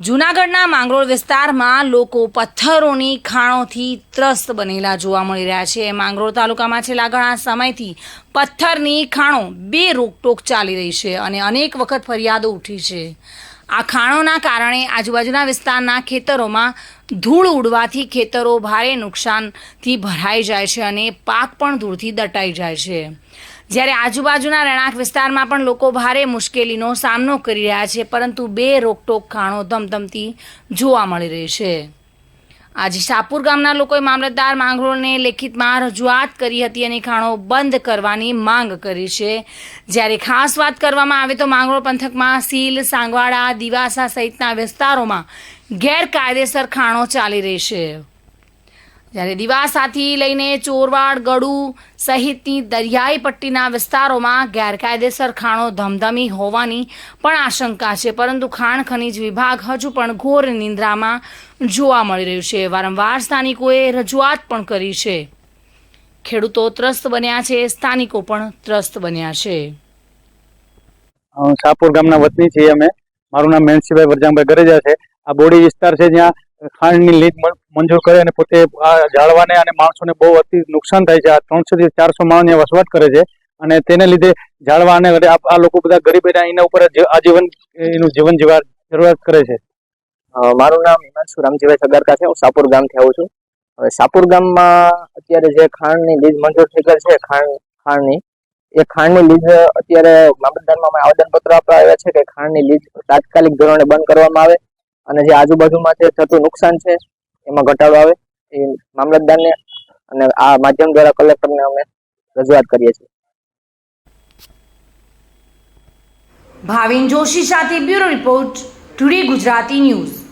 જૂનાગઢના માંગરોળ વિસ્તારમાં લોકો પથ્થરોની ખાણોથી ત્રસ્ત બનેલા જોવા મળી રહ્યા છે. માંગરોળ તાલુકામાં છેલ્લા ઘણા સમયથી પથ્થરની ખાણો બે રોકટોક ચાલી રહી છે અને અનેક વખત ફરિયાદો ઉઠી છે. આ ખાણોના કારણે આજુબાજુના વિસ્તારના ખેતરોમાં ધૂળ ઉડવાથી ખેતરો ભારે નુકસાનથી ભરાઈ જાય છે અને પાક પણ ધૂળથી દટાઈ જાય છે. જ્યારે આજુબાજુના રહેણાંક વિસ્તારમાં પણ લોકો ભારે મુશ્કેલીનો સામનો કરી રહ્યા છે, પરંતુ બે રોકટોક ખાણો ધમધમતી જોવા મળી રહી છે. આજે શાપુર ગામના લોકોએ મામલતદાર માંગરોળને લેખિતમાં રજૂઆત કરી હતી અને ખાણો બંધ કરવાની માંગ કરી છે. જ્યારે ખાસ વાત કરવામાં આવે તો માંગરોળ પંથકમાં સીલ, સાંગવાડા, દિવાસા સહિતના વિસ્તારોમાં ગેરકાયદેસર ખાણો ચાલી રહી છે. જ્યારે દિવાસાથી લઈને ચોરવાડ, ગડુ સહિતની દરિયાઈ પટ્ટીના વિસ્તારોમાં ગેરકાયદેસર ખાણો ધમધમી હોવાની પણ આશંકા છે. પરંતુ ખાણ ખનીજ વિભાગ હજુ પણ ઘોર નિંદ્રામાં જોવા મળી રહ્યું છે. વારંવાર સ્થાનિકોએ રજૂઆત પણ કરી છે. ખેડૂતો ત્રસ્ત બન્યા છે. સ્થાનિકો પણ ત્રસ્ત બન્યા છે. શાહપુર ગામના વતની છીએ અમે. મારું નામ મેનસીભાઈ વરજાંગભાઈ ગરેજા છે. આ બોડી વિસ્તાર છે જ્યાં ખાંડની લીક મંજૂર કરે અને પોતે આ ઝાડવાને અને માણસોને બહુ અતિ નુકસાન થાય છે. આ ત્રણસો થી ચારસો માણસ વસવાટ કરે છે અને તેને લીધે ઝાડવા અને આ લોકો બધા ગરીબ એના ઉપર આજીવન, એનું જીવન જીવા જરૂરિયાત કરે છે. મારું નામ હિમાંશુ રામજીભાઈ સગારકા છે. હું સાપુર ગામથી આવું છું. હવે સાપુર ગામમાં અત્યારે જે ખાંડની લીઝ મંજૂર થઈ ગયેલ છે, ખાંડ, ખાંડની, એ ખાંડની લીઝ અત્યારે મામલતદારમાં આવેદનપત્ર આપવા આવ્યા છે કે ખાંડની લીઝ તાત્કાલિક ધોરણે બંધ કરવામાં આવે. અને જે આજુબાજુમાં જે થતું નુકસાન છે, એમાં ઘટાડો આવે, એ મામલતદારને અને આ માધ્યમ દ્વારા કલેક્ટરને અમે રજૂઆત કરીએ છીએ. ભાવિન જોશી સાથે bureau report, today Gujarati news.